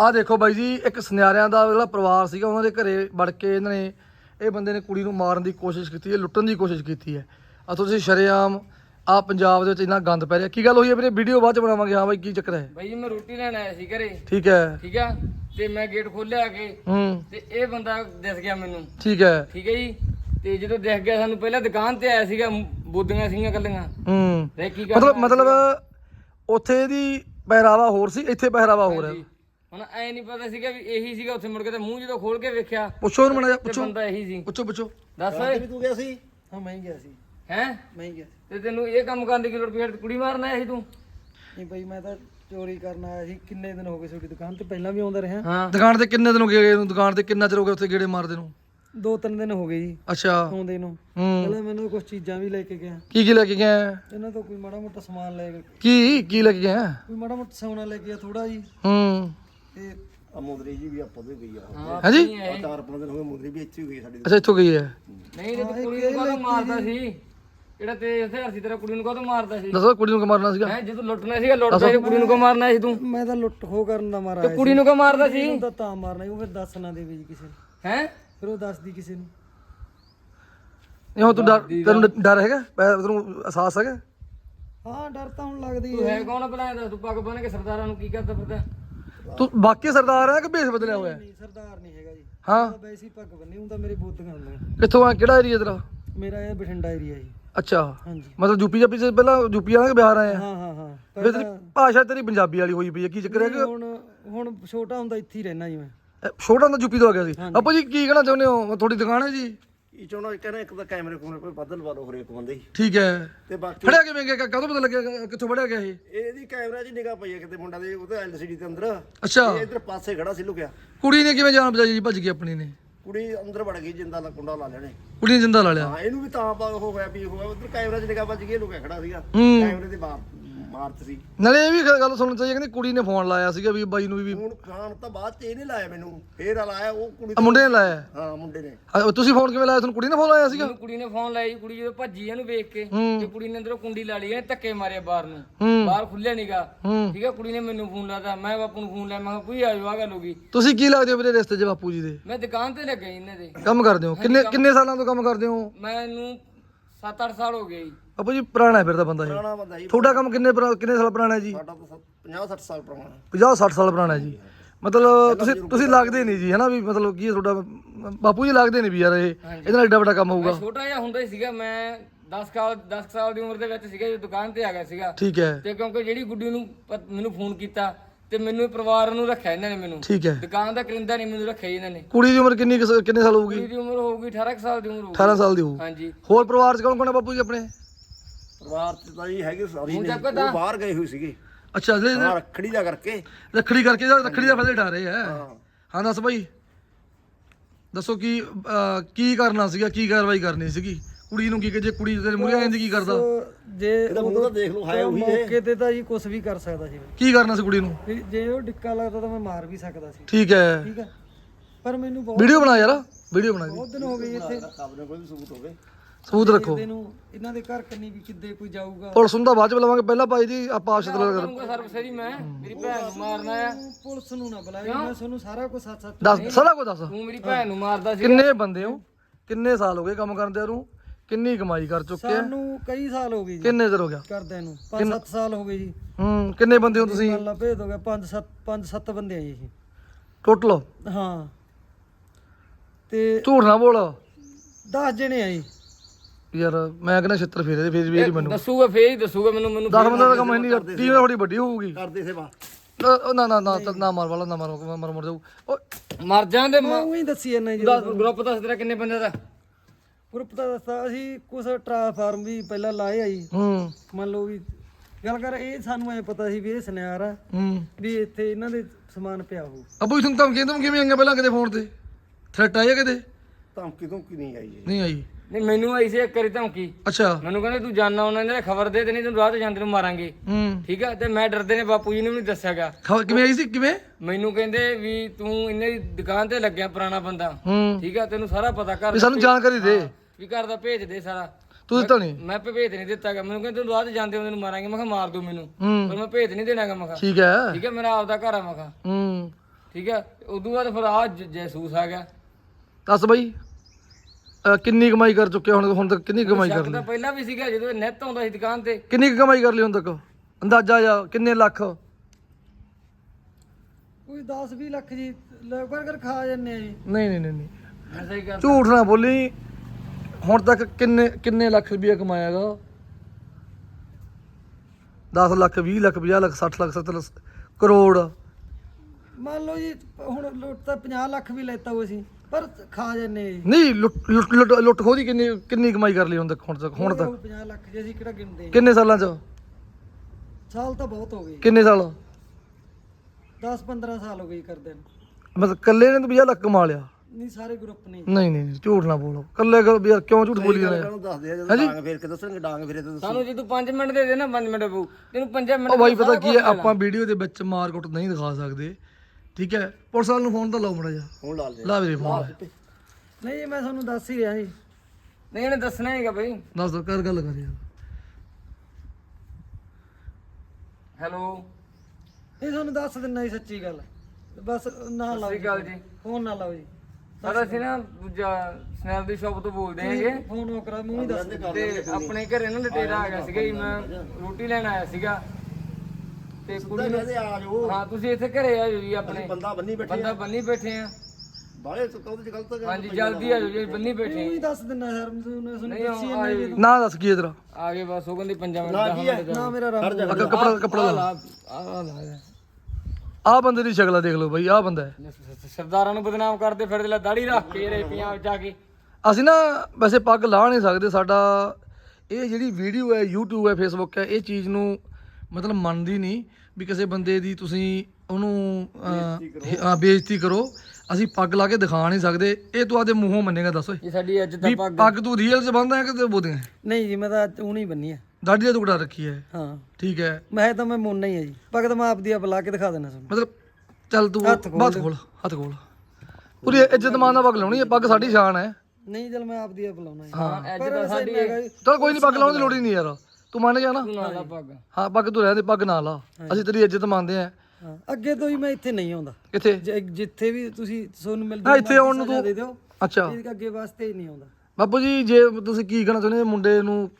ਆਹ ਦੇਖੋ ਬਾਈ ਜੀ ਇੱਕ ਸੁਨਿਆਰਿਆਂ ਦਾ ਜਿਹੜਾ ਪਰਿਵਾਰ ਸੀਗਾ ਉਹਨਾਂ ਦੇ ਘਰੇ ਵੜ ਕੇ ਇਹਨਾਂ ਨੇ ਇਹ ਬੰਦੇ ਨੇ ਕੁੜੀ ਨੂੰ ਮਾਰਨ ਦੀ ਕੋਸ਼ਿਸ਼ ਕੀਤੀ ਹੈ ਲੁੱਟਣ ਦੀ ਕੋਸ਼ਿਸ਼ ਕੀਤੀ ਹੈ। ਆ ਤੁਸੀਂ ਸ਼ਰੇਆਮ ਆ ਪੰਜਾਬ ਦੇ ਵਿੱਚ ਇੰਨਾ ਗੰਦ ਪੈ ਰਿਹਾ। ਕੀ ਗੱਲ ਹੋਈ ਹੈ ਵੀਰੇ? ਵੀਡੀਓ ਬਾਅਦ ਚ ਬਣਾਵਾਂਗੇ। ਹਾਂ ਬਾਈ ਕੀ ਚੱਕਰ ਹੈ? ਬਾਈ ਜੀ ਮੈਂ ਰੋਟੀ ਲੈਣ ਆਇਆ ਸੀ ਘਰੇ। ਠੀਕ ਹੈ। ਠੀਕ ਆ? ਤੇ ਮੈਂ ਗੇਟ ਖੋਲਿਆ ਕੇ। ਹੂੰ। ਤੇ ਇਹ ਬੰਦਾ ਦਿਸ ਗਿਆ ਮੈਨੂੰ। ਠੀਕ ਹੈ। ਠੀਕ ਹੈ ਜੀ? ਤੇ ਜਦੋਂ ਦਿਖ ਗਿਆ ਸਾਨੂੰ ਪਹਿਲਾਂ ਦੁਕਾਨ ਤੇ ਆਇਆ ਸੀਗਾ ਬੋਦੀਆਂ ਸੀਗੀਆਂ ਕੱਲੀਆਂ ਹੂੰ। ਤੇ ਕੀ ਕਰਨਾ ਮਤਲਬ ਮਤਲਬ ਉੱਥੇ ਦੀ ਪਹਿਰਾਵਾ ਹੋਰ ਸੀ ਇੱਥੇ ਪਹਿਰਾਵਾ ਹੋਰ ਹੈ। ਹੁਣ ਐ ਨਹੀਂ ਪਤਾ ਸੀਗਾ ਵੀ ਇਹੀ ਸੀਗਾ ਉੱਥੇ ਮੁੜ ਕੇ ਤੇ ਮੂੰਹ ਜਦੋਂ ਖੋਲ ਕੇ ਵੇਖਿਆ ਪੁੱਛੋ ਉਹਨੂੰ ਮੜਾ ਤੇ ਪੁੱਛੋ। ਬੰਦਾ ਇਹੀ ਸੀ। ਪੁੱਛੋ ਪੁੱਛੋ। ਦੱਸ ਓਏ। ਤੂੰ ਗਿਆ ਸੀ? ਹਾਂ ਮੈਂ ਹੀ ਗਿਆ ਸੀ। ਹੈ? ਮੈਂ ਹੀ ਗਿਆ ਸੀ। ਤੇ ਤੈਨੂੰ ਇਹ ਕੰਮ ਕਰਨ ਦੀ ਕੀ ਲੋੜ ਪਈ? ਹੈ? ਕੁੜੀ ਮਾਰਨ ਆਇਆ ਸੀ ਤੂੰ? ਨਹੀਂ ਬਈ ਮੈਂ ਤਾਂ ਚੋਰੀ ਕਰਨ ਆਇਆ ਸੀ। ਕਿੰਨੇ ਦਿਨ ਹੋ ਗਏ ਤੁਹਾਡੀ ਦੁਕਾਨ ਤੇ? ਪਹਿਲਾਂ ਵੀ ਆਉਂਦਾ ਰਿਹਾ। ਹਾਂ। ਦੁਕਾਨ ਤੇ ਕਿੰਨੇ ਦਿਨ ਹੋ ਗਏ? ਇਹਨੂੰ ਦੁਕਾਨ ਤੇ ਕਿੰਨਾ ਚਿਰ ਹੋ ਗਿਆ ਉੱਥੇ ਗੇੜੇ ਮਾਰਦੇ ਨੂੰ? ਦੋ ਤਿੰਨ ਦਿਨ ਹੋ ਗਏ ਜੀ। ਅੱਛਾ। ਆਉਂਦੇ ਨੂੰ। ਹੂੰ। ਪਹਿਲਾਂ ਮੈਨੂੰ ਕੁਝ ਚੀਜ਼ਾਂ ਵੀ ਲੈ ਕੇ ਗਿਆ। ਕੀ ਕੀ ਲੈ ਕੇ ਗਿਆ? ਇਹਨਾਂ ਤੋਂ ਕੋਈ ਮਾੜਾ ਮੋਟਾ ਸਮਾਨ ਲੈ ਕੇ। ਕੀ? ਕੀ ਲੈ ਕੇ ਗਿਆ? ਕੋਈ ਮਾੜਾ ਮੋਟਾ ਸੋਨਾ ਲੈ ਕੇ ਗਿਆ ਥੋੜਾ ਜੀ। ਹੂੰ। ਤੇ ਆ ਮੁੰਦਰੀ ਜੀ ਵੀ ਆਪਾਂ ਦੇ ਗਈ ਆ। ਹਾਂ। ਹਾਂਜੀ? ਨਹੀਂ ਹੈ। ਆਹ ਚਾਰ ਪੰਜ ਦਿਨ ਹੋ ਗਏ ਮੁੰਦਰੀ ਵੀ ਇੱਥੇ ਹੀ ਗਈ ਸਾਡੀ ਅੱਛਾ ਇੱਥੋਂ ਗਈ ਹੈ ਨਹੀਂ ਤੇ ਤੂੰ ਕੁੜੀ ਨੂੰ ਕਦੋਂ ਮਾਰਦਾ ਸੀ? ਕਿਹੜਾ ਤੇ ਹਥਿਆਰ ਸੀ ਤੇਰਾ ਕੁੜੀ ਨੂੰ ਕਦੋਂ ਮਾਰਦਾ ਸੀ? ਦੱਸੋ ਕੁੜੀ ਨੂੰ ਕਿਉਂ ਮਾਰਨਾ ਸੀਗਾ? ਹੈ ਜਦੋਂ ਲੁੱਟਣਾ ਸੀਗਾ ਲੁੱਟਦਾ ਸੀ ਕੁੜੀ ਨੂੰ ਕਿਉਂ ਮਾਰਨਾ ਸੀ ਤੂੰ? ਮੈਂ ਤਾਂ ਲੁੱਟ ਖੋ ਕਰਨ ਦਾ ਮਾਰਾ ਤੇ ਕੁੜੀ ਨੂੰ ਕਿਉਂ ਮਾਰਦਾ ਸੀ? ਉਹ ਤਾਂ ਤਾਂ ਮਾਰਨਾ ਸੀ, ਉਹ ਫਿਰ ਦੱਸ ਨਾ ਦੇਵੇ ਜੀ ਕਿਸੇ ਨੂੰ। ਹੈ? ਫਿਰ ਉਹ ਦੱਸਦੀ ਕਿਸੇ ਨੂੰ। ਇਹ ਹੁਣ ਤੂੰ ਡਰ ਤੈਨੂੰ ਡਰ ਹੈਗਾ? ਪੈ- ਤੈਨੂੰ ਅਹਿਸਾਸ ਹੈਗਾ? ਹਾਂ ਡਰ ਤਾਂ ਹੁਣ ਲੱਗਦੀ ਤੂੰ ਹੈ ਹੈ। ਕੌਣ ਬੁਲਾਇਆ ਦੱਸ ਤੂੰ ਪੱਗ ਬੰਨ ਕੇ ਸਰਦਾਰਾਂ ਨੂੰ ਕੀ ਕਰਦਾ ਫਿਰਦਾ? ਤੂੰ ਬਾਕੀ ਸਰਦਾਰ ਹੈ ਕਿ ਭੇਸ ਬਦਲਿਆ ਹੋਇਆ? ਹੈ? ਨਹੀਂ ਸਰਦਾਰ ਨਹੀਂ ਹੈਗਾ ਜੀ। ਹਾਂ। ਵੈਸੇ ਪੱਗ ਬੰਨੀ ਹੁੰਦਾ ਮੇਰੇ ਬੋਧੀਆਂ ਹੁੰਦੀਆਂ। ਕਿੱਥੋਂ ਆ? ਕਿਹੜਾ ਏਰੀਆ ਤੇਰਾ? ਮੇਰਾ ਇਹ ਬਠਿੰਡਾ ਏਰੀਆ ਜੀ। ਅੱਛਾ। ਹਾਂਜੀ। ਮਤਲਬ ਯੂਪੀ ਜਾਂ ਪਿੱਛੇ ਪਹਿਲਾਂ ਯੂਪੀ ਵਾਲਾ ਕਿ ਬਿਹਾਰ ਆਏ ਆ? ਹਾਂ ਹਾਂ ਹਾਂ। ਫਿਰ ਤੇਰੀ ਭਾਸ਼ਾ ਤੇਰੀ ਪੰਜਾਬੀ ਵਾਲੀ ਹੋਈ ਪਈ ਹੈ ਕੀ ਚੱਕਰ ਹੈ ਕਿ ਹੁਣ ਹੁਣ ਛੋਟਾ ਹੁੰਦਾ ਇੱਥੇ ਹੀ ਰਹਿਣਾ ਜੀ ਮੈਂ। ਛੋਟਾ ਹੁੰਦਾ ਯੂਪੀ ਤੋਂ ਆ ਗਿਆ ਸੀ। ਆਪੋ ਜੀ ਕੀ ਕਹਿਣਾ ਚਾਹੁੰਦੇ ਹੋ? ਤੁਹਾਡੀ ਦੁਕਾਨ ਹੈ ਜੀ। ਇਹ ਚਾਹਣਾ ਕਹਿੰਦਾ ਇੱਕ ਤਾਂ ਕੈਮਰੇ ਕੋਨੇ ਕੋਈ ਬਦਲ ਵਾ ਲੋ ਹਰੇਕ ਬੰਦੇ ਹੀ। ਠੀਕ ਹੈ। ਤੇ ਬਾਕੀ ਫੜਿਆ ਕਿਵੇਂ ਗਿਆ? ਕਦੋਂ ਪਤਾ ਲੱਗਿਆ? ਕਿੱਥੋਂ ਫੜਿਆ ਗਿਆ ਇਹ? ਇਹਦੀ ਕੈਮਰਾ 'ਚ ਨਿਗਾਹ ਪਈ ਹੈ ਕਿਤੇ ਮੁੰਡਾ ਦੇ ਉਹਦੇ ਐਲਸੀਡੀ ਦੇ ਅੰਦਰ। ਅੱਛਾ। ਇਹ ਇਧਰ ਪਾਸੇ ਖੜਾ ਸੀ ਲੁਕਿਆ। ਕੁੜੀ ਨੇ ਕਿਵੇਂ ਜਾਨ ਬਚਾਈ ਜੀ? ਭੱਜ ਗਈ ਆਪਣੀ ਨੇ। ਕੁੜੀ ਅੰਦਰ ਵੜ ਗਈ ਜਿੰਦਾ ਲਾ ਕੁੰਡਾ ਲਾ ਲੈਣੇ। ਕੁੜੀ ਨੇ ਜਿੰਦਾ ਲਾ ਲਿਆ। ਹਾਂ ਇਹਨੂੰ ਵੀ ਤਾਂ ਪਾ ਉਹ ਹੋਇਆ ਵੀ ਹੋਇਆ ਉਧਰ ਕੈਮਰਾ 'ਚ ਨਿਗਾਹ ਵੱਜ ਗਈ ਲੁਕਿਆ ਖੜਾ ਸੀਗਾ। ਕੈਮਰੇ ਦੇ ਬਾਹਰ। ਮਾਰਤ ਸੀ। ਨਾਲੇ ਇਹ ਵੀ ਗੱਲ ਸੁਣਨੀ ਚਾਹੀਦੀ ਕਹਿੰਦੀ ਕੁੜੀ ਨੇ ਫੋਨ ਲਾਇਆ ਸੀਗਾ ਵੀ ਬਾਈ ਨੂੰ ਵੀ ਹੁਣ ਖਾਣ ਤਾਂ ਬਾਅਦ 'ਚ ਇਹਨੇ ਲਾਇਆ ਮੈਨੂੰ ਫੇਰ ਲਾਇਆ ਉਹ ਕੁੜੀ ਆ ਮੁੰਡੇ ਨੇ ਲਾਇਆ? ਹਾਂ ਮੁੰਡੇ ਨੇ। ਤੁਸੀਂ ਫੋਨ ਕਿਵੇਂ ਲਾਇਆ? ਤੁਹਾਨੂੰ ਕੁੜੀ ਨੇ ਫੋਨ ਲਾਇਆ ਸੀਗਾ? ਮੈਨੂੰ ਕੁੜੀ ਨੇ ਫੋਨ ਲਾਈ ਕੁੜੀ ਜਦੋਂ ਭੱਜੀ ਇਹਨੂੰ ਵੇਖ ਕੇ। ਤੇ ਕੁੜੀ ਨੇ ਅੰਦਰੋਂ ਕੁੰਡੀ ਲਾ ਲਈ ਇਹਨੇ ਧੱਕੇ ਮਾਰੇ ਬਾਹਰ ਨੂੰ। ਬਾਹਰ ਖੁੱਲਿਆ ਨੀਗਾ ਠੀਕ ਹੈ ਕੁੜੀ ਨੇ ਮੈਨੂੰ ਫੋਨ ਲਾਤਾ ਮੈਂ ਬਾਪੂ ਨੂੰ ਫੋਨ ਲਾਇਆ ਮੈਂ ਕਿਹਾ ਕੋਈ ਆ ਜਾਓ ਆ ਗੱਲ ਹੋ ਗਈ। ਤੁਸੀਂ ਕੀ ਲੱਗਦੇ ਹੋ ਮੇਰੇ ਰਿਸ਼ਤੇ 'ਚ ਬਾਪੂ ਜੀ ਦੇ? ਮੈਂ ਦੁਕਾਨ ਤੇ ਲੱਗਾ ਜੀ ਇਹਨਾਂ ਦੇ। ਕੰਮ ਕਰਦੇ ਹੋ? ਕਿੰਨੇ ਕਿੰਨੇ ਸਾਲਾਂ ਤੋਂ ਕੰਮ ਕਰਦੇ ਹੋ? ਮੈਨੂੰ 7-8 ਸਾਲ ਹੋ ਗਏ ਜੀ। ਬਾਪੂ ਜੀ ਪੁਰਾਣਾ ਹੈ ਫਿਰ ਤਾਂ ਬੰਦਾ ਇਹ। ਪੁਰਾਣਾ ਬੰਦਾ ਜੀ ਤੁਹਾਡਾ ਕੰਮ ਕਿੰਨੇ ਪੁਰਾ- ਕਿੰਨੇ ਸਾਲ ਪੁਰਾਣਾ ਹੈ ਜੀ? ਸਾਡਾ ਤਾਂ 50 60 ਸਾਲ ਪੁਰਾਣਾ 50 60 ਸਾਲ ਪੁਰਾਣਾ ਹੈ ਜੀ। ਮਤਲਬ ਤੁਸੀਂ ਤੁਸੀਂ ਲੱਗਦੇ ਨਹੀਂ ਜੀ ਹਨਾ ਵੀ ਮਤਲਬ ਕੀ ਹੈ ਤੁਹਾਡਾ ਬਾਪੂ ਜੀ ਲੱਗਦੇ ਨਹੀਂ ਵੀ ਯਾਰ ਇਹ ਇਹਦੇ ਨਾਲ ਏਡਾ ਵੱਡਾ ਕੰਮ ਹੋਊਗਾ। ਮੈਂ ਛੋਟਾ ਜਿਹਾ ਹੁੰਦਾ ਹੀ ਸੀਗਾ ਮੈਂ 10 ਸਾਲ 10 ਸਾਲ ਦੀ ਉਮਰ ਦੇ ਵਿੱਚ ਸੀਗਾ ਜਦੋਂ ਦੁਕਾਨ ਤੇ ਆ ਗਿਆ ਸੀਗਾ। ਠੀਕ ਹੈ। ਤੇ ਕਿਉਂਕਿ ਜਿਹੜੀ ਗੁੱਡੀ ਨੂੰ ਪ- ਮੈਨੂੰ ਫੋਨ ਕੀਤਾ ਤੇ ਮੈਨੂੰ ਇਹ ਪਰਿਵਾਰ ਨੂੰ ਰੱਖਿਆ ਇਹਨਾਂ ਨੇ ਮੈਨੂੰ। ਠੀਕ ਹੈ। ਦੁਕਾਨ ਦਾ ਕਰਿੰਦਾ ਨਹੀਂ ਮੈਨੂੰ ਰੱਖਿਆ ਜੀ ਇਹਨਾਂ ਨੇ। ਕੁੜੀ ਦੀ ਉਮਰ ਕਿੰਨੀ ਕੁ ਸ- ਕਿੰਨੇ ਸਾਲ ਹੋਊਗੀ? ਕੁੜੀ ਦੀ ਉਮਰ ਹੋਊਗੀ 18 ਕੁ ਸਾਲ ਦੀ ਉਮਰ ਹੋਊਗੀ। 18 ਸਾਲ ਦੀ ਹੋਊ। ਹਾਂਜੀ। ਹੋਰ ਪਰਿਵਾਰ ਚ ਕੌਣ ਕੌਣ ਹੈ ਬਾਪੂ ਜੀ ਆਪਣੇ? ਪਰਿਵਾਰ ਚ ਤਾਂ ਜੀ ਹੈਗੇ ਸਾਰੀ ਨੇ। ਉਹ ਬਾਹਰ ਗਏ ਹੋਏ ਸੀਗੇ। ਅੱਛਾ ਜੀ ਹਾਂ ਰੱਖੜੀ ਦਾ ਕਰਕੇ। ਰੱਖੜੀ ਕਰਕੇ ਜਾਂ ਰੱਖੜੀ ਦਾ ਫਸਲ ਢਾ ਰਹੇ ਆ। ਹਾਂ। ਹਾਂ ਦੱਸ ਭਾਈ ਦੱਸੋ ਕੀ ਅਹ, ਕੀ ਕਰਨਾ ਸੀਗਾ ਕੀ ਕਾਰਵਾਈ ਕਰਨੀ ਸੀਗੀ? ਕੁੜੀ ਨੂੰ ਕੀ ਕਿ ਜੇ ਕੁੜੀ ਤੇਰੇ ਮੁਰਿਆ ਜਾਂਦੀ ਕੀ ਕਰਦਾ? ਜੇ ਇਹਦਾ ਮੂੰਹ ਤਾਂ ਦੇਖ ਲਓ ਹਾਏ ਉਹ ਉਹੀ ਹੈ। ਮੌਕੇ ਤੇ ਤਾਂ ਜੀ ਕੁਝ ਵੀ ਕਰ ਸਕਦਾ ਸੀ। ਮੈਂ। ਕੀ ਕਰਨਾ ਸੀ ਕੁੜੀ ਨੂੰ? ਵੀ ਜੇ ਉਹ ਡਿੱਕਾ ਲੱਗਦਾ ਤਾਂ ਮੈਂ ਮਾਰ ਵੀ ਸਕਦਾ ਸੀ। ਠੀਕ ਹੈ। ਠੀਕ ਹੈ। ਪਰ ਮੈਨੂੰ ਬਹੁਤ ਵੀਡੀਓ ਬਣਾ ਯਾਰ ਵੀਡੀਓ ਬਣਾ ਜੀ। ਬਹੁਤ ਦਿਨ ਹੋ ਗਏ ਜੀ ਇੱਥੇ। ਆਪਣੇ ਕੋਲ ਵੀ ਸਬੂਤ ਹੋਵੇ। ਸਬੂਤ ਰੱਖੋ। ਨੂੰ ਇਹਨਾਂ ਦੇ ਘਰ ਕੰਨੀ ਵੀ ਕਿੱਦੇ ਕੋਈ ਜਾਊਗਾ? ਪੁਲਿਸ ਨੂੰ ਤਾਂ ਬਾਅਦ ਚ ਬੁਲਾਵਾਂਗੇ ਪਹਿਲਾਂ ਭਾਈ ਜੀ ਆਪਾਂ ਆਪਸ ਚ ਗੱਲ ਕਰ ਕਰੂੰਗਾ ਸਰਵਿਸ ਦੀ ਮੈਂ। ਮੇਰੀ ਭੈਣ ਨੂੰ ਮਾਰਨਾ ਆ। ਪੁਲਿਸ ਨੂੰ ਨਾ ਬੁਲਾਇਓ ਮੈਂ ਤੁਹਾਨੂੰ ਸਾਰਾ ਕੁਝ ਸੱਚ ਸੱਚ ਦੱਸ ਸਾਰਾ ਕੁਝ ਦੱਸ। ਤੂੰ ਮੇਰੀ ਭੈਣ ਨੂੰ ਮਾਰਦਾ ਸੀ ਕਿੰਨੇ ਬੰਦੇ ਹੋ? ਕਿੰਨੇ ਸਾਲ ਹੋ ਗਏ ਕੰਮ ਕਰਦੇ ਨੂੰ ਕਿੰਨੀ ਕਮਾਈ ਕਰ ਚੁੱਕੇ ਆ? ਸਾਨੂੰ ਕਈ ਸਾਲ ਹੋ ਗਏ ਜੀ। ਕਿੰਨੇ ਚਿਰ ਹੋ ਗਿਆ? ਕਰਦਿਆਂ ਨੂੰ। 5-7 ਸਾਲ ਹੋ ਗਏ ਜੀ। ਹੂੰ ਕਿੰਨੇ ਬੰਦੇ ਹੋ ਤੁਸੀਂ? ਮੰਨ ਲਾ ਹੋ ਗਿਆ 5-7 5-7 ਬੰਦੇ ਆ ਜੀ ਅਸੀਂ। ਟੋਟਲ? ਹਾਂ। ਤੇ ਝੂਠ ਨਾ ਬੋਲ। 10 ਜਣੇ ਆ ਜੀ। ਯਾਰ ਮੈਂ ਕਹਿੰਦਾ ਛਿੱਤਰ ਫੇਰੇ ਦੇ ਫੇਰ ਵੀ ਮੈਨੂੰ ਦੱਸੂਗਾ ਫੇਰ ਹੀ ਦੱਸੂਗਾ ਮੈਨੂੰ ਮੈਨੂੰ 10 ਬੰਦਾ ਦਾ ਕੰਮ ਹੈ ਨਹੀਂ ਟੀਮ ਥੋੜੀ ਵੱਡੀ ਹੋਊਗੀ। ਕਰਦੇ ਸੇਵਾ। ਨਾ ਨਾ ਨਾ ਨਾ ਮਾਰ ਵਾਲਾ ਨਾ ਮਾਰ ਮਰ ਮਰ ਜਾਊ। ਓਏ। ਮਰ ਜਾਂਦੇ ਮੈਂ ਉਹੀ ਦੱਸੀ ਜਾਂਦਾ ਜੀ ਦੱਸ ਗਰੁੱਪ ਦੱਸ ਤੇਰਾ ਕਿੰਨੇ ਬੰਦੇ ਦਾ? ਗਰੁੱਪ ਦਾ ਦੱਸਦਾ ਅਸੀਂ ਕੁਝ ਟ੍ਰਾਂਸਫਾਰਮ ਵੀ ਪਹਿਲਾਂ ਲਾਏ ਆ ਜੀ। ਹੂੰ। ਮੰਨ ਲਓ ਵੀ ਗੱਲ ਕਰ ਇਹ ਸਾਨੂੰ ਐ ਪਤਾ ਸੀ ਵੀ ਇਹ ਸੁਨਿਆਰ ਆ ਹੂੰ। ਵੀ ਇੱਥੇ ਇਹਨਾਂ ਦੇ ਸਮਾਨ ਪਿਆ ਹੋਊ। ਅਬੂ ਤੁਹਾਨੂੰ ਧਮਕੀ ਤੁਮ ਕਿਵੇਂ ਆਈਆਂ ਪਹਿਲਾਂ ਕਿਤੇ ਫੋਨ ਤੇ? ਥ੍ਰੈਟ ਆਇਆ ਕਿਤੇ? ਧਮਕੀ ਧਮਕੀ ਨਹੀਂ ਆਈ ਜੀ। ਨਹੀਂ ਆਈ। ਨਹੀਂ ਮੈਨੂੰ ਆਈ ਸੀ ਇੱਕ ਵਾਰੀ ਧਮਕੀ। ਅੱਛਾ। ਮੈਨੂੰ ਕਹਿੰਦੇ ਤੂੰ ਜਾਨਣਾ ਉਹਨਾਂ ਨੇ ਖਬਰ ਦੇ ਤੇ ਨਹੀਂ ਤੈਨੂੰ ਰਾਹ ਤੇ ਜਾਂਦੇ ਨੂੰ ਮਾਰਾਂਗੇ। ਹੂੰ। ਠੀਕ ਆ? ਤੇ ਮੈਂ ਡਰਦੇ ਨੇ ਬਾਪੂ ਜੀ ਨੂੰ ਵੀ ਨਹੀਂ ਦੱਸਿਆਗਾ ਖਬਰ ਕਿਵੇਂ ਆਈ ਸੀ? ਕਿਵੇਂ? ਮੈਨੂੰ ਕਹਿੰਦੇ ਵੀ ਤੂੰ ਇਹਨਾਂ ਦੀ ਦੁਕਾਨ ਤੇ ਲੱਗਿਆ ਪੁਰਾਣਾ ਬੰਦਾ। ਹੂੰ। ਠੀਕ ਆ? ਤੈਨੂੰ ਸਾਰਾ ਪਤਾ ਕਰ ਵੀ ਸਾਨੂੰ ਜਾਣਕਾਰੀ ਦੇ। ਵੀ ਘਰ ਦਾ ਭੇਜ ਦੇ ਸਾਰਾ। ਤੂੰ ਦਿੱਤਾ ਨਹੀਂ? ਮੈਂ ਭੇਜ ਨਹੀਂ ਦਿੱਤਾਗਾ ਮੈਨੂੰ ਕਹਿੰਦੇ ਤੂੰ ਰਾਹ ਤੇ ਜਾਂਦੇ ਉਹਨਾਂ ਨੂੰ ਮਾਰਾਂਗੇ। ਮੈਂ ਕਿਹਾ ਮਾਰ ਦੋ ਮੈਨੂੰ। ਪਰ ਮੈਂ ਭੇਜ ਨਹੀਂ ਦੇਣਾਗਾ ਮੈਂ ਕਿਹਾ। ਠੀਕ ਹੈ ਠੀਕ ਹੈ ਮੇਰਾ ਆਪਦਾ ਘਰ ਆ ਮੈਂ ਕਿਹਾ। ਹੂੰ। ਠੀਕ ਹੈ ਉਦੋਂ ਬਾਅਦ ਫਿਰ ਆ ਜੈਸੂਸ ਆ ਗਿਆ। ਦੱਸ ਬਈ। ਕਿੰਨੀ ਕਮਾਈ ਕਰ ਚੁੱਕਿਆ ਹੁਣ ਹੁਣ ਤੱਕ ਕਿੰਨੀ ਕਮਾਈ ਕਰ ਸ਼ੱਕ ਤਾਂ ਲਈ? ਪਹਿਲਾਂ ਵੀ ਸੀਗਾ ਜਦੋਂ ਨੈਟ ਆਉਂਦਾ ਸੀ ਦੁਕਾਨ ਤੇ। ਕਿੰਨੀ ਕੁ ਕਮਾਈ ਕਰ ਲਈ ਹੁਣ ਤੱਕ? ਅੰਦਾਜ਼ਾ ਜਾਂ ਕਿੰਨੇ ਲੱਖ? ਕੋਈ 10 20 ਲੱਖ ਜੀ ਬਰਗਰ ਖਾ ਜੰਨੇ ਆ ਜੀ। ਨਹੀਂ ਨਹੀਂ ਨਹੀਂ ਨਹੀਂ। ਕਰ ਝੂਠ ਨਾ ਬੋਲੀ। ਹੁਣ ਤੱਕ ਕਿੰਨੇ ਕਿੰਨੇ ਲੱਖ ਰੁਪਇਆ ਕਮਾਇਆਗਾ 10 ਲੱਖ 20 ਲੱਖ 50 ਲੱਖ 60 ਲੱਖ 70 ਲੱਖ ਕਰੋੜ। ਮੰਨ ਲਓ ਜੀ ਹੁਣ ਲੁੱਟ ਤਾਂ 50 ਲੱਖ ਵੀ ਲੈਤਾ ਉਹ ਸੀ। ਪਰ ਖਾ ਜੰਨੇ ਨਹੀਂ ਲੁੱਟ ਲੁੱਟ ਲੁੱਟ ਖੋਦੀ ਕਿੰਨੀ ਕਿੰਨੀ ਕਮਾਈ ਕਰ ਲਈ ਹੁਣ ਤੱਕ ਹੁਣ ਤੱਕ ਹੁਣ ਤੱਕ? 50 ਲੱਖ ਜੇ ਅਸੀਂ ਕਿਹੜਾ ਗਿਣਦੇ। ਕਿੰਨੇ ਸਾਲਾਂ ਚ? ਸਾਲ ਤਾਂ ਬਹੁਤ ਹੋ ਗਏ ਕਿੰਨੇ ਸਾਲ? 10 15 ਸਾਲ ਹੋ ਗਏ ਕਰਦੇ ਨੂੰ। ਮਤਲਬ ਕੱਲੇ ਨੇ ਤਾਂ 50 ਲੱਖ ਕਮਾ ਲਿਆ। ਨਹੀਂ ਸਾਰੇ ਗਰੁੱਪ ਨੇ। ਨਹੀਂ ਨਹੀਂ ਨਹੀਂ, ਝੂਠ ਨਾ ਬੋਲੋ। ਕੱਲੇ ਕਰ ਯਾਰ ਕਿਉਂ ਝੂਠ ਬੋਲੀ ਜਾਂਦੇ ਆ? ਦੱਸਦੇ ਆ ਜਦੋਂ ਡਾਂਗ ਫੇਰ ਕੇ ਦੱਸਣਗੇ ਡਾਂਗ ਫੇਰੇ ਤੇ ਦੱਸੋ ਸਾਨੂੰ ਜੇ ਤੂੰ 5 ਮਿੰਟ ਦੇ ਦੇ ਨਾ 5 ਮਿੰਟ ਬੂ ਤੈਨੂੰ 5 ਮਿੰਟ ਉਹ ਬਾਈ ਪਤਾ ਕੀ ਹੈ ਆਪਾਂ ਵੀਡੀਓ ਦੇ ਵਿੱਚ ਮਾਰਕਟ ਨਹੀਂ ਦਿਖਾ ਸਕਦੇ। ਠੀਕ ਹੈ ਪੁਲਿਸ ਵਾਲ ਨੂੰ ਫੋਨ ਤਾਂ ਲਾਓ ਮੜਾ ਜਾ ਹੁਣ ਲਾ ਲੈ ਲਾ ਵੀਰੇ ਫੋਨ ਨਹੀਂ ਜੀ, ਮੈਂ ਤੁਹਾਨੂੰ ਦੱਸ ਹੀ ਰਿਹਾ ਜੀ। ਨਹੀਂ ਇਹਨੇ ਦੱਸਣਾ ਹੀਗਾ ਬਈ। ਦੱਸ ਦੋ ਕਰ ਗੱਲ ਕਰ ਯਾਰ। ਹੈਲੋ। ਇਹ ਤੁਹਾਨੂੰ ਦੱਸ ਦਿੰਨਾ ਜੀ ਸੱਚੀ ਗੱਲ। ਬਸ ਨਾ ਲਾਓ ਸ਼੍ਰੀ ਅਕਾਲ ਜੀ। ਫੋਨ ਨਾ ਲਾਓ ਜੀ। ਸਾਡਾ ਅਸੀਂ ਨਾ ਦੂਜਾ ਸਨੈਪ ਦੀ ਸ਼ਾਪ ਤੋਂ ਬੋਲਦੇ ਹੈਗੇ। ਫੋਨ ਉਹ ਕਰਾ ਮੂੰਹ ਹੀ ਦੱਸ। ਤੇ ਆਪਣੇ ਘਰੇ ਨਾ ਲਟੇਰਾ ਆ ਗਿਆ ਸੀਗਾ ਜੀ। ਮੈਂ ਰੋਟੀ ਲੈਣ ਆਇਆ ਸੀਗਾ। ਤੇ ਕੁੜੀ ਨੂੰ ਕਹਿੰਦੇ ਆ ਜਾਓ। ਹਾਂ ਤੁਸੀਂ ਇੱਥੇ ਘਰੇ ਆ ਜਾਓ ਜੀ ਆਪਣੇ। ਬੰਦਾ ਬੰਨੀ ਬੈਠੇ ਬੰਦਾ ਬੰਨੀ ਬੈਠੇ ਆ। ਬਾਲੇ ਤੋਂ ਉਹਦੇ ਚ ਗਲਤ ਹਾਂਜੀ ਜਲਦੀ ਆ ਜਾਓ ਜੀ ਬੰਨੀ ਬੈਠੇ ਆ। ਹੀ ਦੱਸ ਦਿੰਨਾ ਯਾਰ ਮੈਂ ਤੁਹਾਨੂੰ ਤੁਹਾਨੂੰ ਨਹੀਂ ਦੱਸੀ ਆ ਜਾਂਦਾ ਜੀ ਨਾ। ਦੱਸ ਕੀ ਇਧਰ ਆ ਗਏ ਬਸ ਉਹ ਕਹਿੰਦੇ 5 ਮਿੰਟ 10 ਮਿੰਟ ਨਾ ਮੇਰਾ ਰਾਮ ਅੱਗਾ ਕੱਪੜਾ ਕੱਪੜਾ ਲਾ। ਆ ਆ ਲਾ। ਆਹ ਬੰਦੇ ਦੀ ਸ਼ਕਲ ਆ ਦੇਖ ਲਓ ਬਾਈ ਆਹ ਬੰਦਾ ਹੈ। ਸਰਦਾਰਾਂ ਨੂੰ ਬਦਨਾਮ ਕਰਦੇ ਫਿਰਦੇ ਲੈ ਦਾੜੀ ਰੱਖ ਕੇ ਰੇ ਪੰਜਾਬ ਜਾ ਕੇ। ਅਸੀਂ ਨਾ ਵੈਸੇ ਪੱਗ ਲਾ ਨਹੀਂ ਸਕਦੇ ਸਾਡਾ ਇਹ ਜਿਹੜੀ ਵੀਡੀਓ ਹੈ YouTube ਹੈ Facebook ਹੈ ਇਹ ਚੀਜ਼ ਨੂੰ ਮਤਲਬ ਮੰਨਦੀ ਨਹੀਂ। ਵੀ ਕਿਸੇ ਬੰਦੇ ਦੀ ਤੁਸੀਂ ਉਹਨੂੰ ਹਾਂ ਬੇਇੱਜ਼ਤੀ ਕਰੋ। ਅਸੀਂ ਪੱਗ ਲਾ ਕੇ ਦਿਖਾ ਨਹੀਂ ਸਕਦੇ। ਇਹ ਤੂੰ ਆਪਦੇ ਮੂੰਹੋਂ ਮੰਨੇਗਾ ਦੱਸ ਓਏ। ਇਹ ਸਾਡੀ ਇੱਜ਼ਤ ਦਾ ਵੀ ਪੱਗ ਪੱਗ ਤੂੰ ਰੀਅਲ ਚ ਬੰਨਦਾ ਹੈ ਕਿ ਤੇ ਬੋਦੇ ਨਹੀਂ ਜੀ ਮੈਂ ਤਾਂ ਉਹ ਨਹੀਂ ਬੰਨੀ ਹੈ ਦਾੜੀ ਦਾ ਟੁਕੜਾ ਰੱਖੀ ਹੈ। ਹਾਂ। ਠੀਕ ਹੈ। ਮੈਂ ਤਾਂ ਮੈਂ ਮੋਨਾ ਹੀ ਹੈ ਜੀ। ਪੱਗ ਤਾਂ ਮੈਂ ਆਪਦੀ ਆਪ ਲਾ ਕੇ ਦਿਖਾ ਦੇਣਾ ਤੁਹਾਨੂੰ। ਮਤਲਬ ਚੱਲ ਤੂੰ ਹੱਥ ਖੋਲ। ਹੱਥ ਖੋਲ ਹੱਥ ਖੋਲ। ਪੂਰੀ ਇੱਜ਼ਤ ਮਾਨ ਨਾਲ ਪੱਗ ਲਾਉਣੀ ਹੈ। ਪੱਗ ਸਾਡੀ ਸ਼ਾਨ ਹੈ। ਨਹੀਂ ਚਲ ਮੈਂ ਆਪਦੀ ਆਪ ਲਾਉਣਾ ਜੀ। ਹਾਂ। ਦਾ ਵੈਸੇ ਸਾਡੀ ਚਲ ਕੋਈ ਨਹੀਂ ਪੱਗ ਲਾਉਣ ਦੀ ਲੋੜ ਹੀ ਨਹੀਂ ਯਾਰ। ਤੂੰ ਮੰਨ ਗਿਆ ਨਾ? ਪੱਗ। ਹਾਂ ਪੱਗ ਤੂੰ ਰਹਿੰਦੇ ਪੱਗ ਨਾ ਲਾ। ਅਸੀਂ ਤੇਰੀ ਇੱਜ਼ਤ ਮੰਨਦੇ ਆ ਹਾਂ ਅੱਗੇ ਤੋਂ ਹੀ ਮੈਂ ਇੱਥੇ ਨਹੀਂ ਆਉਂਦਾ। ਕਿੱਥੇ? ਜੇ- ਜਿੱਥੇ ਵੀ ਤੁਸੀਂ ਤੁਹਾਨੂੰ ਮਿਲਦੇ ਹਾਂ, ਇੱਥੇ ਆਉਣ ਨੂੰ ਤੂੰ- ਦੇ ਦਿਓ। ਅੱਛਾ। ਇਹਦੇ ਅੱਗੇ ਵਾਸਤੇ ਹੀ ਨਹੀਂ ਆਉਂਦਾ। ਬਾਪੂ ਜੀ ਜੇ ਤੁਸੀਂ ਕੀ ਕਹਿਣਾ ਚਾਹੁੰਦੇ ਹੋ ਮੁੰਡੇ ਨੂੰ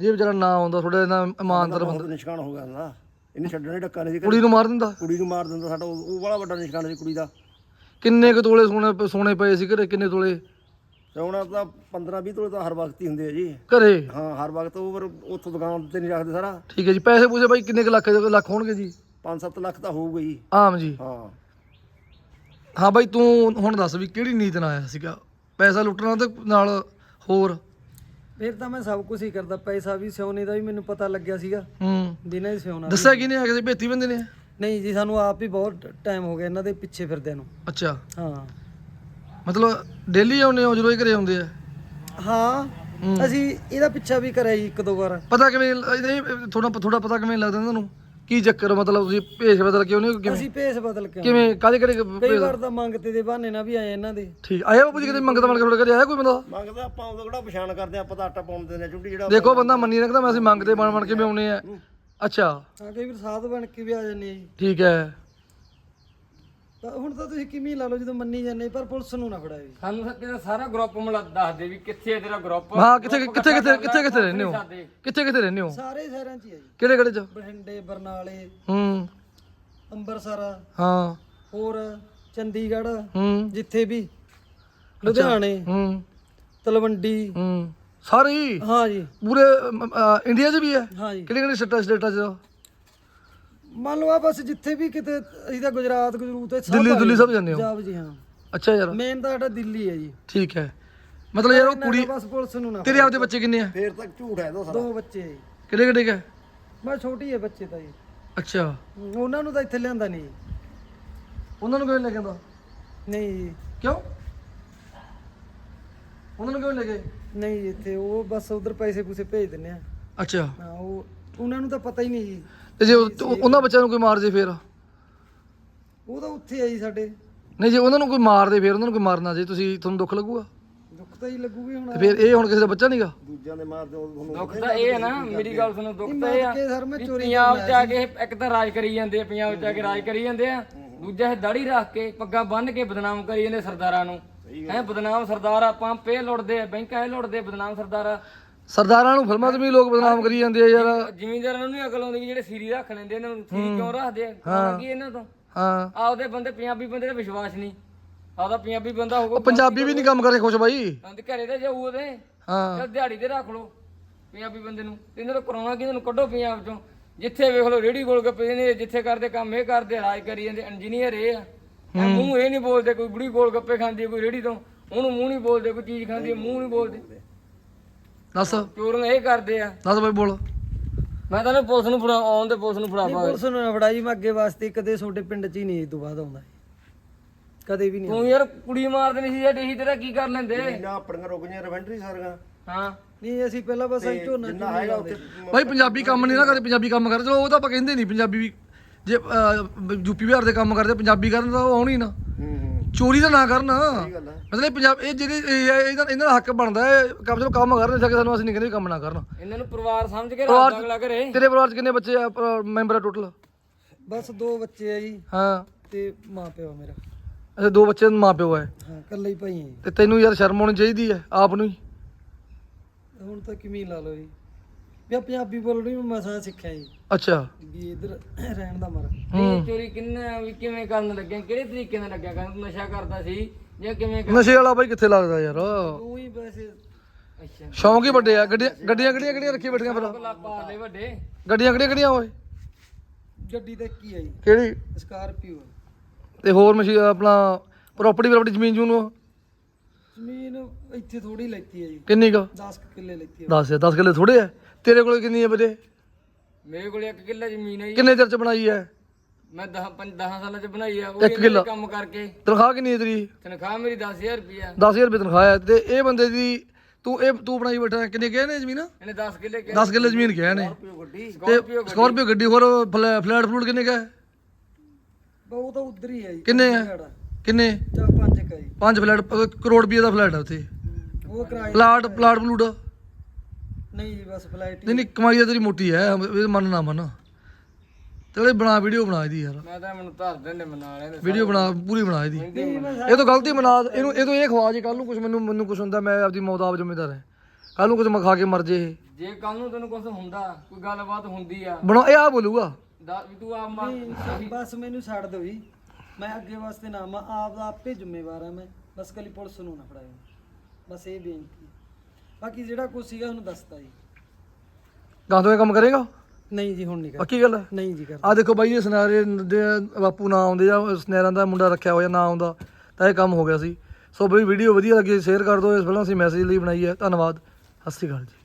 ਜੇ ਵਿਚਾਰਾ ਨਾ ਆਉਂਦਾ ਥੋੜਾ ਜਿਹਾ ਇਮਾਨਦਾਰ ਬੰਦਾ ਬਹੁਤ ਨਿਸ਼ਕਾਨ ਹੋ ਗਿਆ ਨਾ। ਇਹਨੇ ਛੱਡਣੇ ਡੱਕਾ ਨਹੀਂ ਸੀ ਕੁੜੀ ਨੂੰ ਮਾਰ ਦਿੰਦਾ? ਕੁੜੀ ਨੂੰ ਮਾਰ ਦਿੰਦਾ ਸਾਡਾ। ਉਹ ਬੜਾ ਵੱਡਾ ਨਿਸ਼ਕਾਨ ਸੀ ਕੁੜੀ ਦਾ। ਕਿੰਨੇ ਕੁ ਤੋਲੇ ਸੋਨੇ ਸੋਨੇ ਪਏ ਸੀ ਘਰੇ ਕਿੰਨੇ ਤੋਲੇ? ਹੁਣ ਤਾਂ 15 20 ਤੋਲੇ ਤਾਂ ਹਰ ਵਕਤ ਹੀ ਹੁੰਦੇ ਆ ਜੀ। ਘਰੇ? ਹਾਂ ਹਰ ਵਕਤ ਉਹ ਫਿਰ ਉੱਥੋਂ ਦੁਕਾਨ ਤੇ ਨਹੀਂ ਰੱਖਦੇ ਸਾਰਾ। ਠੀਕ ਹੈ ਜੀ ਪੈਸੇ ਪੂਸੇ ਬਾਈ ਕਿੰਨੇ ਕੁ ਲੱਖ ਲੱਖ ਹੋਣਗੇ ਜੀ? 5-7 ਲੱਖ ਤਾਂ ਹੋਊਗਾ ਜੀ। ਆਮ ਜੀ। ਹਾਂ। ਹਾਂ ਬਾਈ ਤੂੰ ਹੁਣ ਦੱਸ ਵੀ ਕਿਹੜੀ ਨੀਤ ਨਾਲ ਆਇਆ ਸੀਗਾ? ਪੈਸਾ ਲੁੱਟਣਾ ਤੇ ਨਾਲ ਹੋਰ? ਫਿਰ ਤਾਂ ਮੈਂ ਸਭ ਕੁਝ ਹੀ ਕਰਦਾ ਪੈਸਾ ਵੀ ਸਿਉਣੇ ਦਾ ਵੀ ਮੈਨੂੰ ਪਤਾ ਲੱਗਿਆ ਸੀਗਾ। ਹੂੰ। ਹੀ ਸਿਉਣਾ ਦੱਸਿਆ ਕਿਨੇ ਆ ਕਿਸੇ ਭੇਤੀ ਬੰਦੇ ਨੇ? ਨਹੀਂ ਜੀ ਸਾਨੂੰ ਆਪ ਹੀ ਬਹੁਤ ਟਾਈਮ ਹੋ ਗਿਆ ਇਹਨਾਂ ਦੇ ਪਿੱਛੇ ਫਿਰਦਿਆਂ ਨੂੰ। ਅੱਛਾ। ਹਾਂ। ਮਤਲਬ ਡੇਲੀ ਆਉਂਦੇ ਹੋ ਜਦੋਂ ਇਹ ਘਰੇ ਆਉਂਦੇ ਆ? ਹਾਂ ਅਸੀਂ ਇਹਦਾ ਪਿੱਛਾ ਵੀ ਕਰਿਆ ਜੀ ਇੱਕ ਦੋ ਵਾਰ। ਪਤਾ ਕਿਵੇਂ ਇਹ ਥੋੜਾ ਥੋੜਾ ਪਤਾ ਕਿਵੇਂ ਲੱਗਦਾ ਤੁਹਾਨੂੰ? ਕੀ ਚੱਕਰ ਮਤਲਬ ਤੁਸੀਂ ਭੇਸ ਬਦਲ ਕਿਉਂ ਨਹੀਂ ਕਿਵੇਂ? ਅਸੀਂ ਭੇਸ ਬਦਲ ਕੇ। ਕਿਵੇਂ? ਕਾਹਦੇ ਕਿਹੜੇ ਕਈ ਵਾਰ ਤਾਂ ਮੰਗਤੇ ਦੇ ਬਹਾਨੇ ਨਾਲ ਵੀ ਆਏ ਇਹਨਾਂ ਦੇ। ਠੀਕ ਆਇਆ ਬਾਪੂ ਜੀ ਕਿਤੇ ਮੰਗਦਾ ਮੰਗ ਕੇ ਘਰੇ ਆਇਆ ਕੋਈ ਬੰਦਾ? ਮੰਗਦਾ ਆਪਾਂ ਉਹਦਾ ਕਿਹੜਾ ਪਛਾਣ ਕਰਦੇ ਆਪਾਂ ਤਾਂ ਆਟਾ ਪਾਉਣ ਦਿੰਦੇ ਆ ਚੁੰਡੀ ਜਿਹੜਾ ਦੇਖੋ ਬੰਦਾ ਮੰਨੀ ਰੱਖਦਾ ਮੈਂ ਅਸੀਂ ਮੰਗਦੇ ਬਣ ਬਣ ਕੇ ਵੀ ਆਉਨੇ ਆ ਅੱਛਾ। ਹਾਂ ਕਈ ਵਾਰ ਸਾਧ ਬਣ ਕੇ ਵੀ ਆ ਜਾਂਦੇ ਆ ਜੀ। ਠੀਕ ਹੈ। ਤਾਂ ਹੁਣ ਤਾਂ ਤੁਸੀਂ ਕਿਵੇਂ ਲਾ ਲਓ ਜਦੋਂ ਮੰਨੀ ਜਾਂਦੇ ਪਰ ਪੁਲਿਸ ਨੂੰ ਨਾ ਫੜਾਏ ਜੀ। ਸਾਨੂੰ ਦਾ ਸਾਰਾ ਗਰੁੱਪ ਮਿਲਾ ਦੱਸ ਦੇ ਵੀ ਕਿੱਥੇ ਹੈ ਤੇਰਾ ਗਰੁੱਪ ਹਾਂ ਕਿੱਥੇ ਕਿੱਥੇ ਕਿੱਥੇ ਕਿੱਥੇ ਕਿੱਥੇ ਰਹਿੰਦੇ ਹੋ? ਕਿੱਥੇ ਕਿੱਥੇ ਰਹਿੰਦੇ ਹੋ? ਸਾਰੇ ਸ਼ਹਿਰਾਂ 'ਚ ਹੀ ਆ ਜੀ। ਕਿਹੜੇ ਕਿਹੜੇ ਚ? ਬਠਿੰਡੇ ਬਰਨਾਲੇ ਹੂੰ। ਅੰਮ੍ਰਿਤਸਰ ਹਾਂ। ਹੋਰ ਚੰਡੀਗੜ੍ਹ ਹੂੰ। ਜਿੱਥੇ ਵੀ। ਲੁਧਿਆਣੇ ਹੂੰ। ਤਲਵੰਡੀ। ਹੂੰ। ਸਾਰੇ ਹੀ? ਹਾਂ ਜੀ। ਪੂਰੇ ਅਮ, ਅ, ਇੰਡੀਆ 'ਚ ਵੀ ਹੈ? ਹਾਂ ਜੀ। ਕਿਹੜੇ ਕਿਹੜੇ ਸਟੇਟਾਂ ਸਟੇਟਾਂ 'ਚ? ਮੰਨ ਲਓ ਆ ਬਸ ਜਿੱਥੇ ਵੀ ਕਿਤੇ ਅਸੀਂ ਤਾਂ ਗੁਜਰਾਤ ਗੁਜਰੂਤ ਸਭ ਦਿੱਲੀ। ਸਭ ਜਾਂਦੇ ਹੋ? ਪੰਜਾਬ ਜੀ ਹਾਂ। ਅੱਛਾ ਯਾਰ। ਮੇਨ ਤਾਂ ਸਾਡਾ ਦਿੱਲੀ ਹੈ ਜੀ। ਠੀਕ ਹੈ। ਮਤਲਬ ਯਾਰ ਉਹ ਕੁੜੀ ਬਸ ਪੁਲਿਸ ਨੂੰ ਨਾ ਤੇਰੇ ਆਪਦੇ ਬੱਚੇ ਕਿੰਨੇ ਆ? ਫੇਰ ਤੱਕ ਝੂਠ ਹੈ ਸਾਰਾ ਦੋ ਬੱਚੇ ਜੀ। ਕਿਹੜੇ ਕਿਹੜੇ ਕਾ? ਬਸ ਛੋਟੀ ਹੈ ਬੱਚੇ ਤਾਂ ਜੀ। ਅੱਛਾ। ਹਮ, ਉਹਨਾਂ ਨੂੰ ਤਾਂ ਇੱਥੇ ਲਿਆਂਦਾ ਨਹੀਂ ਜੀ। ਉਹਨਾਂ ਨੂੰ ਕਿਵੇਂ ਲੈ ਕੇ ਆਂਦਾ ਨਹੀਂ ਜੀ। ਕਿਉਂ? ਉਹਨਾਂ ਨੂੰ ਕਿਵੇਂ ਲੈ ਗਏ ਨਹੀਂ ਜੀ, ਇੱਥੇ ਉਹ ਬਸ ਉਧਰ ਪੈਸੇ ਪੂਸੇ ਭੇਜ ਦਿੰਦੇ ਆ। ਅੱਛਾ। ਹਾਂ ਉਹ ਉਹਨਾਂ ਨੂੰ ਤਾਂ ਪਤਾ ਹੀ ਨਹੀਂ ਜੀ। ਤੇ ਜੇ ਉਹ- ਉਹ- ਉਹਨਾਂ ਬੱਚਿਆਂ ਨੂੰ ਕੋਈ ਮਾਰ ਜੇ ਫੇਰ? ਉਹ ਤਾਂ ਉੱਥੇ ਆ ਜੀ ਸਾਡੇ। ਨਹੀਂ ਜੇ ਉਹਨਾਂ ਨੂੰ ਕੋਈ ਮਾਰ ਦੇ ਫੇਰ ਉਹਨਾਂ ਨੂੰ ਕੋਈ ਮਾਰਨਾ ਜੇ ਤੁਸੀਂ ਤੁਹਾਨੂੰ ਦੁੱਖ ਲੱਗੂਗਾ? ਦੁੱਖ ਤਾਂ ਹੀ ਲੱਗੂਗੀ ਹੁਣ। ਤੇ ਫੇਰ ਇਹ ਹੁਣ ਕਿਸੇ ਦਾ ਬੱਚਾ ਨਹੀਂਗਾ? ਦੂਜਿਆਂ ਦੇ ਮਾਰਦੇ ਉਹ ਤੁਹਾਨੂੰ ਦੁੱਖ ਤਾਂ ਇਹ ਹੈ ਨਾ ਮੇਰੀ ਗੱਲ ਸੁਣੋ ਦੁੱਖ ਤਾਂ ਇਹ ਆ ਕਿ ਸਰ ਮੈਂ ਵੀ ਚੋਰੀ ਪੰਜਾਬ ਚ ਆ ਕੇ ਇੱਕ ਤਾਂ ਰਾਜ ਕਰੀ ਜਾਂਦੇ ਆ ਪੰਜਾਬ ਚ ਆ ਕੇ ਰਾਜ ਕਰੀ ਜਾਂਦੇ ਆ ਦੂਜਾ ਇਹ ਦਾੜੀ ਰੱਖ ਕੇ ਪੱਗਾਂ ਬੰਨ੍ਹ ਕੇ ਬਦਨਾਮ ਕਰੀ ਜਾਂਦੇ ਸਰਦਾਰਾਂ ਨੂੰ। ਹੈ ਬਦਨਾਮ ਸਰਦਾਰ ਆਪਾਂ ਪੇ ਲੁੱਟਦੇ ਆ ਬੈਂਕਾਂ 'ਚ ਲੁੱਟਦੇ ਬਦਨਾਮ ਸਰਦਾਰ। ਸਰਦਾਰਾਂ ਨੂੰ ਫਿਲਮਾਂ 'ਚ ਵੀ ਲੋਕ ਬਦਨਾਮ ਕਰੀ ਜਾਂਦੇ ਆ ਯਾਰ। ਜ਼ਿਮੀਂਦਾਰਾਂ ਨੂੰ ਨਹੀਂ ਅਕਲ ਆਉਂਦੀ ਵੀ ਜਿਹੜੇ ਸੀਰੀ ਰੱਖ ਲੈਂਦੇ ਇਹਨਾਂ ਨੂੰ ਸੀਰੀ ਕਿਉਂ ਰੱਖਦੇ ਆ? ਖਾਣਾ ਕੀ ਇਹਨਾਂ ਤੋਂ? ਹਾਂ। ਆਪਦੇ ਬੰਦੇ ਪੰਜਾਬੀ ਬੰਦੇ ਦਾ ਵਿਸ਼ਵਾਸ ਨਹੀਂ। ਆਪਦਾ ਪੰਜਾਬੀ ਬੰਦਾ ਹੋਊਗਾ ਉਹ ਪੰਜਾਬੀ ਵੀ ਨਹੀਂ ਕੰਮ ਕਰੇ ਖੁਸ਼ ਬਾਈ। ਤੇ ਘਰੇ ਤੇ ਜਾਊ ਉਹਦੇ। ਹਾਂ। ਚੱਲ ਦਿਹਾੜੀ ਤੇ ਰੱਖ ਲਓ ਪੰਜਾਬੀ ਬੰਦੇ ਨੂੰ। ਤੇ ਇਹਨਾਂ ਤੋਂ ਕਰਾਉਣਾ ਕਿ ਇਹਨਾਂ ਨੂੰ ਕੱਢੋ ਪੰਜਾਬ ਚੋਂ। ਜਿੱਥੇ ਵੇਖ ਲਓ ਰੇੜੀ ਗੋਲ ਗੱਪੇ ਨੇ ਜਿੱਥੇ ਕਰਦੇ ਕੰਮ ਇਹ ਕਰਦੇ ਰਾਜ ਕਰੀ ਜਾਂਦੇ ਇੰਜੀਨੀਅਰ ਇਹ ਆ। ਇਹ ਮੂੰਹ ਇਹ ਨਹੀਂ ਬੋਲਦੇ ਕੋਈ ਬੁੜੀ ਗੋਲ ਗੱਪੇ ਖਾਂਦੀ ਹੈ ਕੋਈ ਰੇੜੀ ਤੋਂ। ਉਹਨੂੰ ਮੂੰਹ ਨਹੀਂ ਬੋਲਦੇ ਕੋਈ ਚੀਜ਼ ਖਾਂਦੀ ਹੈ ਮੂੰਹ ਨਹੀਂ ਬੋਲਦੇ। ਦੱਸ। ਚੋਰੀਆਂ ਇਹ ਕਰਦੇ ਆ। ਦੱਸ ਬਾਈ ਬੋਲ। ਮੈਂ ਤਾਂ ਇਹਨੂੰ ਪੁਲਿਸ ਨੂੰ ਫੜਾ ਆਉਣ ਤੇ ਪੁਲਿਸ ਨੂੰ ਫੜਾ ਪਾ। ਪੁਲਿਸ ਨੂੰ ਨਾ ਫੜਾਈ ਮੈਂ ਅੱਗੇ ਵਾਸਤੇ ਕਦੇ ਤੁਹਾਡੇ ਪਿੰਡ 'ਚ ਹੀ ਨਹੀਂ ਇਹ ਤੋਂ ਬਾਅਦ ਆਉਂਦਾ ਕਦੇ ਵੀ ਨਹੀਂ ਤੂੰ ਯਾਰ ਕੁੜੀ ਮਾਰ ਦੇਣੀ ਸੀ ਜਾਂ ਡੇਹੀ ਤੇਰਾ ਕੀ ਕਰ ਲੈਂਦੇ? ਨਾ ਆਪਣੀਆਂ ਰੁਕ ਗਈਆਂ ਰਵੈਂਟਰੀ ਸਾਰੀਆਂ। ਹਾਂ। ਨਹੀਂ ਅਸੀਂ ਪਹਿਲਾਂ ਬਸ ਅਸੀਂ ਝੋਨਾ ਜਿੰਨਾ ਹੈਗਾ ਉੱਥੇ ਬਾਈ ਪੰਜਾਬੀ ਕੰਮ ਨਹੀਂ ਨਾ ਕਰਦੇ ਪੰਜਾਬੀ ਕੰਮ ਕਰਦੇ। ਚਲੋ ਉਹ ਤਾਂ ਆਪਾਂ ਕਹਿੰਦੇ ਨਹੀਂ ਪੰਜਾਬੀ ਵੀ ਜੇ ਯੂਪੀ ਬਿਹਾਰ ਦੇ ਕੰਮ ਕਰਦੇ ਪੰਜਾਬੀ ਕਰਨ ਤਾਂ ਉਹ ਆਉਣੀ ਨਾ। ਹੂੰ ਹੂੰ। ਚੋਰੀ ਤਾਂ ਨਾ ਕਰਨ। ਗੱਲ ਆ। ਮਤਲਬ ਪੰਜਾਬ ਇਹ ਜਿਹੜੇ ਇਹ ਇਹਨਾਂ ਇਹਨਾਂ ਦਾ ਹੱਕ ਬਣਦਾ ਹੈ। ਕੰਮ ਚਲੋ ਕੰਮ ਕਰਨ ਸਕੇ ਸਾਨੂੰ ਅਸੀਂ ਨਹੀਂ ਕਹਿੰਦੇ ਵੀ ਕੰਮ ਨਾ ਕਰਨ। ਇਹਨਾਂ ਨੂੰ ਪਰਿਵਾਰ ਸਮਝ ਕੇ ਰੱਖ ਅਗਲਾ ਕਰੇ। ਤੇਰੇ ਪਰਿਵਾਰ ਚ ਕਿੰਨੇ ਬੱਚੇ ਆ? ਮੈਂਬਰ ਆ ਟੋਟਲ ਬਸ ਦੋ ਬੱਚੇ ਆ ਜੀ। ਹਾਂ। ਤੇ ਮਾਂ ਪਿਓ ਮੇਰਾ। ਅੱਛਾ ਦੋ ਬੱਚੇ ਦੇ ਮਾਂ ਪਿਓ ਹੈ ਹਾਂ ਇਕੱਲੇ ਹੀ ਭਾਈ ਆ ਤੇ ਤੈਨੂੰ ਯਾਰ ਸ਼ਰਮ ਆਉਣੀ ਚਾਹੀਦੀ ਹੈ? ਆਪ ਨੂੰ ਹੀ? ਹੁਣ ਤਾਂ ਕਿਵੇਂ ਲਾ ਲਓ ਜੀ। ਵੀ ਆਹ ਪੰਜਾਬੀ ਬੋਲਣੀ ਮੈਂ ਮਸਾਂ ਸਿੱਖਿਆ ਜੀ। ਅੱਛਾ। ਵੀ ਇਧਰ ਰਹਿਣ ਦਾ ਮਰ। ਇਹ ਚੋਰੀ ਕਿੰਨੇ ਵੀ ਕਿਵੇਂ ਕਰਨ ਲੱਗੇ ਕਿਹੜੇ ਤਰੀਕੇ ਨਾਲ ਲੱਗਿਆ? ਕਰਨ ਤੂੰ ਨਸ਼ਾ ਕਰਦਾ ਸੀ ਜਾਂ ਕਿਵੇਂ ਕਰ- ਨਸ਼ੇ ਵਾਲਾ ਬਾਈ ਕਿੱਥੇ ਲੱਗਦਾ ਯਾਰ? ਉਹ ਹੀ ਵੈਸੇ ਅੱਛਾ। ਸ਼ੌਂਕ ਹੀ ਵੱਡੇ ਆ। ਗੱਡੀਆਂ ਗੱਡੀਆਂ ਕਿਹੜੀਆਂ ਕਿਹੜੀਆਂ ਰੱਖੀ ਬੈਠੀਆਂ ਫਿਰ ਕੋਲਾ ਪਾ ਦੇ ਵੱਡੇ। ਗੱਡੀਆਂ ਕਿਹੜੀਆਂ ਕਿਹੜੀਆਂ ਓਏ। ਗੱਡੀ ਤਾਂ ਕੀ ਆ ਜੀ। ਕਿਹੜੀ? ਸਕਾਰਪੀਓ ਤੇ ਹੋਰ ਮਸ਼ੀ ਆਪਣਾ ਪ੍ਰਾਪਰਟੀ ਪ੍ਰਾਪਰਟੀ ਜ਼ਮੀਨ ਜੂਨ ਜ਼ਮੀਨ ਇੱਥੇ ਥੋੜੀ ਲੈਤੀ ਆ ਜੀ। ਕਿੰਨੀ ਕੁ? 10 ਕਿੱਲੇ ਲੈਤੀ ਆ। 10 10 ਕਿੱਲੇ ਥੋੜੇ ਆ? ਤੇਰੇ ਕੋਲ ਕਿੰਨੀ ਹੈ ਵੀਰੇ? ਮੇਰੇ ਕੋਲ ਇੱਕ ਕਿੱਲਾ ਜ਼ਮੀਨ ਹੈ ਜੀ। ਕਿੰਨੇ ਚਿਰ ਚ ਬਣਾਈ ਹੈ? ਮੈਂ 10 10 ਸਾਲਾਂ ਚ ਬਣਾਈ ਆ ਉਹ ਇੱਕ ਇਹਨਾਂ ਦੇ ਕਿੱਲਾ। ਕੰਮ ਕਰਕੇ। ਤਨਖਾਹ ਕਿੰਨੀ ਹੈ ਤੇਰੀ? ਤਨਖਾਹ ਮੇਰੀ 10000 ਰੁਪਿਆ 10000 ਰੁਪਏ ਤਨਖਾਹ ਹੈ ਤੇ ਇਹ ਬੰਦੇ ਦੀ ਤੂੰ ਇਹ ਤੂੰ ਬਣਾਈ ਬੈਠਾ ਕਿੰਨੇ ਗਏ ਨੇ ਜ਼ਮੀਨ? ਇਹਨੇ 10 ਕਿੱਲੇ ਕਿ 10 ਕਿੱਲੇ ਜ਼ਮੀਨ ਕਿਹਾ ਨੇ। ਗੱਡੀ। ਤੇ ਸਕਾਰਪੀਓ ਗੱਡੀ। ਹੋਰ ਫਲੈ- ਫਲੈਟ ਫਲੂਟ ਕਿੰਨੇ ਕਾ ਬਹੁਤ ਤਾਂ ਉਧਰ ਹੀ ਆ ਜੀ। ਕਿੰਨੇ ਆ? ਕਿੰਨੇ? ਚਾ ਪੰਜ ਕਾ ਜੀ। ਪੰਜ ਫਲੈਟ ਅਹ ਕਰੋੜ ਰੁਪਏ ਦਾ ਫਲੈਟ ਆ ਉੱਥੇ। ਉਹ ਕਿਰਾਏ ਪਲਾਟ ਪਲਾਟ ਫਲੂਟ। ਨਹੀਂ ਜੀ ਬਸ ਫਲਾਈਟ ਨਹੀਂ ਨਹੀਂ ਕਮਾਈ ਤਾਂ ਤੇਰੀ ਮੋਟੀ ਹੈ ਇਹ ਮੰਨ ਨਾ ਮੰਨ। ਤੇ ਬਣਾ ਵੀਡੀਓ ਬਣਾ ਇਹਦੀ ਯਾਰ। ਮੈਂ ਤਾਂ ਮੈਨੂੰ ਧਰ ਦਿੰਦੇ ਮਨਾ ਲੈਂਦੇ ਵੀਡੀਓ ਬਣਾ ਪੂਰੀ ਬਣਾ ਇਹਦੀ। ਇਹ ਤਾਂ ਗਲਤੀ ਮਨਾ ਇਹਨੂੰ ਇਹ ਤੋਂ ਇਹ ਖਵਾ ਜੇ ਕੱਲ ਨੂੰ ਕੁਝ ਮੈਨੂੰ ਮੈਨੂੰ ਕੁਝ ਹੁੰਦਾ ਮੈਂ ਆਪਦੀ ਮੌਤ ਆਪ ਜ਼ਿੰਮੇਦਾਰ ਹਾਂ। ਕੱਲ ਨੂੰ ਕੁਝ ਮੈਂ ਖਾ ਕੇ ਮਰ ਜੇ ਇਹ। ਜੇ ਕੱਲ ਨੂੰ ਤੈਨੂੰ ਕੁਝ ਹੁੰਦਾ ਕੋਈ ਗੱਲਬਾਤ ਹੁੰਦੀ ਆ। ਬਣਾ ਇਹ ਆ ਬੋਲੂਗਾ। ਦਾ- ਵੀ ਤੂੰ ਆ ਮਰ ਨਹੀਂ, ਬਸ ਮੈਨੂੰ ਛੱਡ ਦਿਓ ਜੀ। ਮੈਂ ਅੱਗੇ ਵਾਸਤੇ ਨਾ ਮੈਂ ਆਪ ਦਾ ਆਪੇ ਜ਼ਿੰਮੇਵਾਰ ਆ ਮੈਂ। ਬਸ ਕੱਲੀ ਪੁਲਿਸ ਨੂੰ ਨਾ ਫੜਾਇਓ। ਬਸ ਇਹ ਬੇਨਤੀ ਬਾਕੀ ਜਿਹੜਾ ਕੁਝ ਸੀਗਾ ਉਹਨੂੰ ਦੱਸਤਾ ਜੀ। ਗਾਂ ਤੋਂ ਇਹ ਕੰਮ ਕਰੇਗਾ? ਨਹੀਂ ਜੀ ਹੁਣ ਨਹੀਂ ਕਰ ਪੱਕੀ ਗੱਲ? ਹੈ ਨਹੀਂ ਜੀ ਕਰ ਆ ਦੇਖੋ ਬਾਈ ਇਹ ਸਨਾਰੇ ਦੇ ਬਾਪੂ ਨਾ ਆਉਂਦੇ ਜਾਂ ਸਨੈਰਾਂ ਦਾ ਮੁੰਡਾ ਰੱਖਿਆ ਹੋਇਆ ਨਾ ਆਉਂਦਾ ਤਾਂ ਇਹ ਕੰਮ ਹੋ ਗਿਆ ਸੀ। ਸੋ ਬਈ ਵੀਡੀਓ ਵਧੀਆ ਲੱਗੀ ਸ਼ੇਅਰ ਕਰ ਦਿਓ। ਇਸ ਫਿਲਮ ਅਸੀਂ ਮੈਸੇਜ ਲਈ ਬਣਾਈ ਹੈ। ਧੰਨਵਾਦ। ਸਤਿ ਸ਼੍ਰੀ ਅਕਾਲ ਜੀ।